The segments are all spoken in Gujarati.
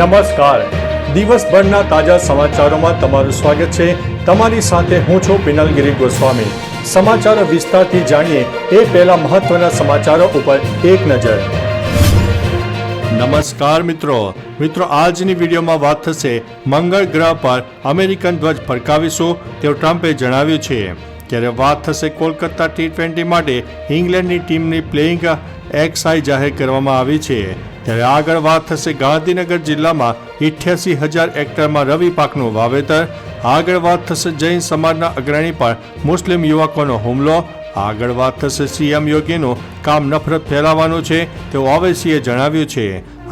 નમસ્કાર. દિવસભરના તાજા સમાચારોમાં તમારું સ્વાગત છે. તમારી સાથે હું છું પિનલગીરી ગોસ્વામી. સમાચારો વિસ્તારથી જાણીએ એ પહેલા મહત્વના સમાચારો ઉપર એક નજર. નમસ્કાર મિત્રો. મિત્રો, આજની વિડીયોમાં વાત થશે મંગળ ગ્રહ પર અમેરિકન ધ્વજ ફરકાવીશું તેવું ટ્રમ્પે જણાવ્યું છે. ત્યારે વાત થશે કોલકાતા ટી ટ્વેન્ટી માટે ઇંગ્લેન્ડની ટીમની પ્લેઇંગ એક્સઆઈ જાહેર કરવામાં આવી છે. ત્યારે આગળ વાત થશે ગાંધીનગર જિલ્લામાં ઇઠ્યાસી હજાર હેક્ટરમાં રવિ પાકનું વાવેતર. આગળ વાત થશે જૈન સમાજના અગ્રણી પર મુસ્લિમ યુવકોનો હુમલો. આગળ વાત થશે સીએમ યોગીનું કામ નફરત ફેલાવવાનું છે તેવું ઓવેસીએ જણાવ્યું છે.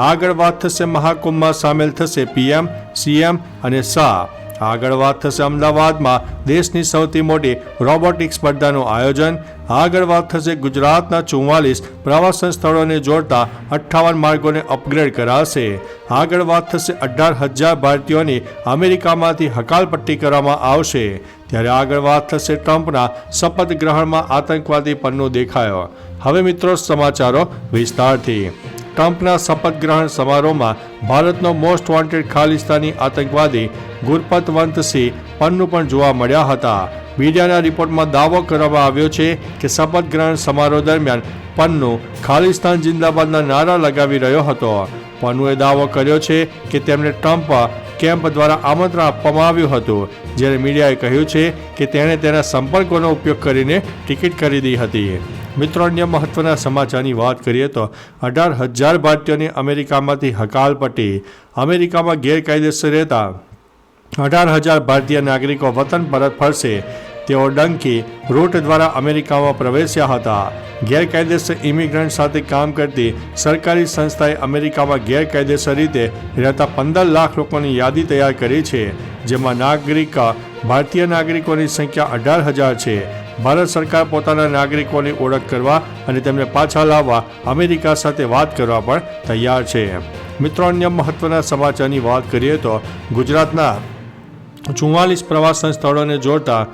આગળ વાત થશે મહાકુંભમાં સામેલ થશે પીએમ, સીએમ અને શાહ આગળ વાત થશે અમદાવાદમાં. દેશની સૌથી મોટી રોબોટિક સ્પર્ધાનું આયોજન. આગળ વાત થશે ગુજરાતના ચુમ્માલીસ પ્રવાસન સ્થળોને જોડતા અઠ્ઠાવન માર્ગોને અપગ્રેડ કરાશે. આગળ વાત થશે અઢાર હજાર ભારતીયોની અમેરિકામાંથી હકાલપટ્ટી કરવામાં આવશે. ત્યારે આગળ વાત થશે ટ્રમ્પના શપથ ગ્રહણમાં આતંકવાદી પન્નું દેખાયો. હવે મિત્રો સમાચારો વિસ્તારથી. ટ્રમ્પના શપથ ગ્રહણ સમારોહમાં ભારતનો મોસ્ટ વોન્ટેડ ખાલિસ્તાની આતંકવાદી ગુરપતવંતસિંહ પન્નુ પણ જોવા મળ્યા હતા. મીડિયાના રિપોર્ટમાં દાવો કરવામાં આવ્યો છે કે શપથ ગ્રહણ સમારોહ દરમિયાન પન્નુ ખાલિસ્તાન જિંદાબાદના નારા લગાવી રહ્યો હતો. પન્નુએ દાવો કર્યો છે કે તેમને ટ્રમ્પ કેમ્પ દ્વારા આમંત્રણ આપવામાં આવ્યું હતું, જ્યારે મીડિયાએ કહ્યું છે કે તેણે તેના સંપર્કોનો ઉપયોગ કરીને ટિકિટ ખરીદી હતી. મિત્રો, અન્ય મહત્વના સમાચારની વાત કરીએ તો અઢાર હજાર ભારતીયોની અમેરિકામાંથી હકાલપટ્ટી અમેરિકામાં ગેરકાયદેસર રહેતા અઢાર હજાર ભારતીય નાગરિકો વતન પરત ફરશે. તેઓ ડંકી રૂટ દ્વારા અમેરિકામાં પ્રવેશ્યા હતા. ગેરકાયદેસર ઇમિગ્રન્ટ સાથે કામ કરતી સરકારી સંસ્થાએ અમેરિકામાં ગેરકાયદેસર રીતે રહેતા પંદર લાખ લોકોની યાદી તૈયાર કરી છે, જેમાં નાગરિક, ભારતીય નાગરિકોની સંખ્યા અઢાર હજાર છે. ભારત સરકાર પોતાના નાગરિકોની ઓળખ કરવા અને તેમને પાછા લાવવા અમેરિકા સાથે વાત કરવા પણ તૈયાર છે. મિત્રો, અન્ય મહત્વના સમાચારની વાત કરીએ તો ગુજરાતના ચુમ્માલીસ પ્રવાસન સ્થળોને જોડતા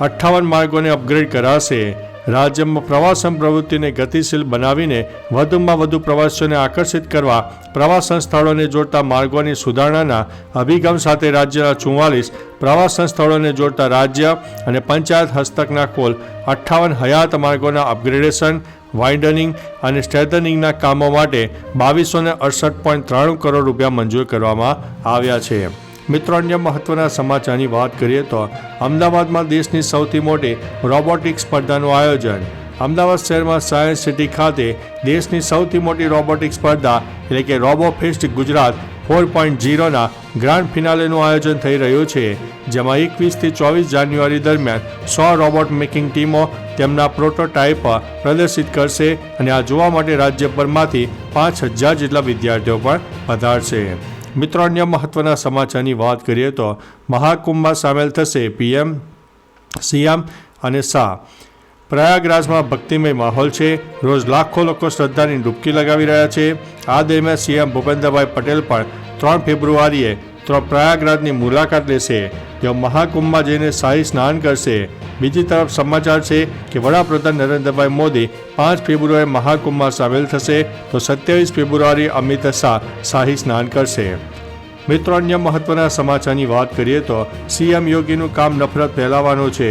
અઠ્ઠાવન માર્ગોને અપગ્રેડ કરાશે. રાજ્યમાં પ્રવાસન પ્રવૃત્તિને ગતિશીલ બનાવીને વધુમાં વધુ પ્રવાસીઓને આકર્ષિત કરવા પ્રવાસન સ્થળોને જોડતા માર્ગોની સુધારણાના અભિગમ સાથે રાજ્યના ચુમ્માલીસ પ્રવાસન સ્થળોને જોડતા રાજ્ય અને પંચાયત હસ્તકના કુલ અઠ્ઠાવન હયાત માર્ગોના અપગ્રેડેશન વાઇડનિંગ અને સ્ટ્રેટનિંગના કામો માટે બાવીસો ને અડસઠ પોઈન્ટ ત્રાણું કરોડ રૂપિયા મંજૂર કરવામાં આવ્યા છે. મિત્રો, અન્ય મહત્વના સમાચારની વાત કરીએ તો અમદાવાદમાં દેશની સૌથી મોટી રોબોટિક સ્પર્ધાનું આયોજન. અમદાવાદ શહેરમાં સાયન્સ સિટી ખાતે દેશની સૌથી મોટી રોબોટિક સ્પર્ધા, એટલે કે robo fest Gujarat four point ઝીરોના grand ફિનાલેનું આયોજન થઈ રહ્યું છે, જેમાં એકવીસથી ચોવીસ જાન્યુઆરી દરમિયાન સો રોબોટ મેકિંગ ટીમો તેમના પ્રોટોટાઇપ પ્રદર્શિત કરશે અને આ જોવા માટે રાજ્યભરમાંથી પાંચ હજાર જેટલા વિદ્યાર્થીઓ પણ પધારશે. મિત્રો અન્ય મહત્વના સમાચારની વાત કરીએ તો મહાકુંભમાં સામેલ થશે પીએમ, સીએમ અને શાહ. પ્રયાગરાજમાં ભક્તિમય માહોલ છે. રોજ લાખો લોકો શ્રદ્ધાની ડૂબકી લગાવી રહ્યા છે. આ દરમિયાન સીએમ ભૂપેન્દ્રભાઈ પટેલ પણ ત્રણ ફેબ્રુઆરીએ તો પ્રયાગરાજની મુલાકાત લેશે. તેઓ મહાકુંભમાં જઈને શાહી સ્નાન કરશે. બીજી તરફ સમાચાર છે કે વડાપ્રધાન નરેન્દ્રભાઈ મોદી પાંચ ફેબ્રુઆરી મહાકુંભમાં સામેલ થશે. તો સત્યાવીસ ફેબ્રુઆરી અમિત શાહ શાહી સ્નાન કરશે. મિત્રો, અન્ય મહત્વના સમાચારની વાત કરીએ તો સીએમ યોગીનું કામ નફરત ફેલાવવાનું છે.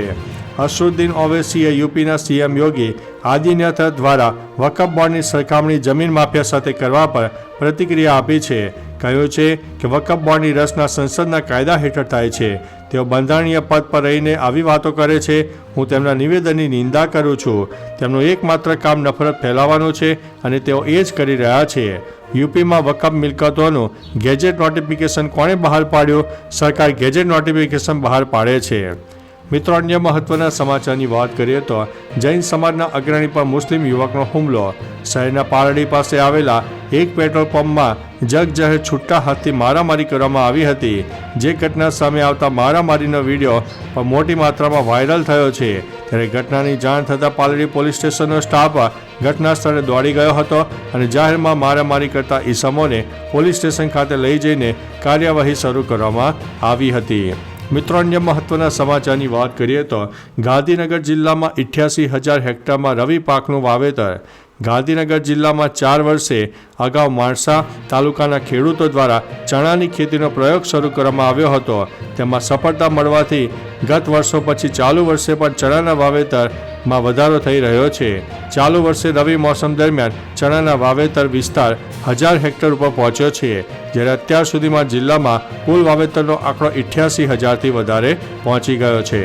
અસરુદ્દીન ઓવેસીએ યુપીના સીએમ યોગી આદિનાથ દ્વારા વકફ બોર્ડની સરખામણી જમીન માફિયા સાથે કરવા પર પ્રતિક્રિયા આપી છે. કહ્યું છે કે વકફ બોર્ડની રચના સંસદના કાયદા હેઠળ થાય છે. તેઓ બંધારણીય પદ પર રહીને આવી વાતો કરે છે. હું તેમના નિવેદનની નિંદા કરું છું. તેમનું એકમાત્ર કામ નફરત ફેલાવવાનું છે અને તેઓ એ જ કરી રહ્યા છે. યુપીમાં વકફ મિલકતોનું ગેજેટ નોટિફિકેશન કોણે બહાર પાડ્યું? સરકાર ગેજેટ નોટિફિકેશન બહાર પાડે છે. મિત્રો, અન્ય મહત્વના સમાચારની વાત કરીએ તો જૈન સમાજના અગ્રણી પર મુસ્લિમ યુવકનો હુમલો. શહેરના પારડી પાસે આવેલા એક પેટ્રોલ પંપમાં જગજહેર છૂટા હાથથી મારામારી કરવામાં આવી હતી. જે ઘટના સામે આવતા મારામારીનો વીડિયો પણ મોટી માત્રામાં વાયરલ થયો છે. ત્યારે ઘટનાની જાણ થતાં પાલડી પોલીસ સ્ટેશનનો સ્ટાફ ઘટના સ્થળે દોડી ગયો હતો અને જાહેરમાં મારામારી કરતા ઈસમોને પોલીસ સ્ટેશન ખાતે લઈ જઈને કાર્યવાહી શરૂ કરવામાં આવી હતી. મિત્રો, અન્ય મહત્વના સમાચારની વાત કરીએ તો ગાંધીનગર જિલ્લામાં ઇઠ્યાસી હજાર હેક્ટરમાં રવિ પાકનું વાવેતર. ગાંધીનગર જિલ્લામાં ચાર વર્ષે અગાઉ માણસા તાલુકાના ખેડૂતો દ્વારા ચણાની ખેતીનો પ્રયોગ શરૂ કરવામાં આવ્યો હતો. તેમાં સફળતા મળવાથી ગત વર્ષો પછી ચાલુ વર્ષે પણ ચણાના વાવેતરમાં વધારો થઈ રહ્યો છે. ચાલુ વર્ષે રવિ મોસમ દરમિયાન ચણાના વાવેતર વિસ્તાર હજાર હેક્ટર ઉપર પહોંચ્યો છે, જ્યારે અત્યાર સુધીમાં જિલ્લામાં કુલ વાવેતરનો આંકડો ઇઠ્યાસી હજારથી વધારે પહોંચી ગયો છે.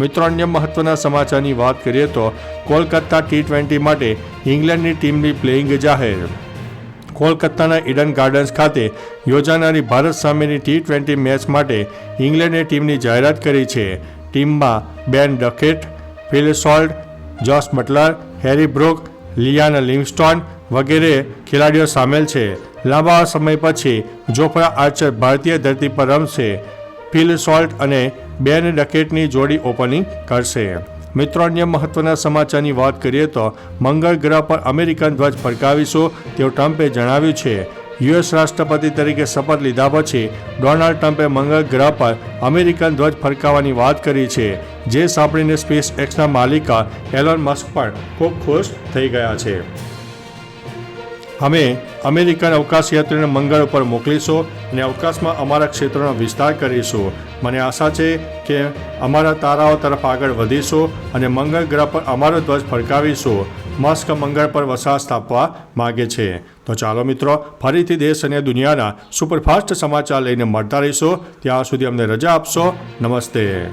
મિત્રો, અન્ય મહત્વના સમાચારની વાત કરીએ તો કોલકાતા ટી ટ્વેન્ટી માટે ઇંગ્લેન્ડની ટીમની પ્લેઇંગ જાહેર. કોલકાતાના ઈડન ગાર્ડન્સ ખાતે યોજાનારી ભારત સામેની ટી ટ્વેન્ટી મેચ માટે ઇંગ્લેન્ડે ટીમની જાહેરાત કરી છે. ટીમમાં Ben Duckett Phil Salt Jos Buttler Harry Brook, Liam Livingstone વગેરે ખેલાડીઓ સામેલ છે. લાંબા સમય પછી જોફરા આર્ચર ભારતીય ધરતી પર રમશે. ફિલ સોલ્ટ અને બેન ડકેટની જોડી ઓપનિંગ કરશે. મિત્રો, અન્ય મહત્વના સમાચારની વાત કરીએ તો મંગળ ગ્રહ પર અમેરિકન ધ્વજ ફરકાવીશું તેવું ટ્રમ્પે જણાવ્યું છે. યુએસ રાષ્ટ્રપતિ તરીકે શપથ લીધા પછી ડોનાલ્ડ ટ્રમ્પે મંગળ ગ્રહ પર અમેરિકન ધ્વજ ફરકાવવાની વાત કરી છે. જે સાંભળીને સ્પેસ એક્સના માલિકા એલોન મસ્ક પણ ખૂબ ખુશ થઈ ગયા છે. અમે અમેરિકન અવકાશયાત્રીઓને મંગળ ઉપર મોકલીશું અને અવકાશમાં અમારા ક્ષેત્રનો વિસ્તાર કરીશું. મને આશા છે કે અમારા તારાઓ તરફ આગળ વધીશું અને મંગળ ગ્રહ પર અમારો ધ્વજ ફરકાવીશું. મસ્ક મંગળ પર વસાહત સ્થાપવા માગે છે. તો ચાલો મિત્રો, ફરીથી દેશ અને દુનિયાના સુપરફાસ્ટ સમાચાર લઈને મળતા રહીશું. ત્યાં સુધી અમને રજા આપશો. નમસ્તે.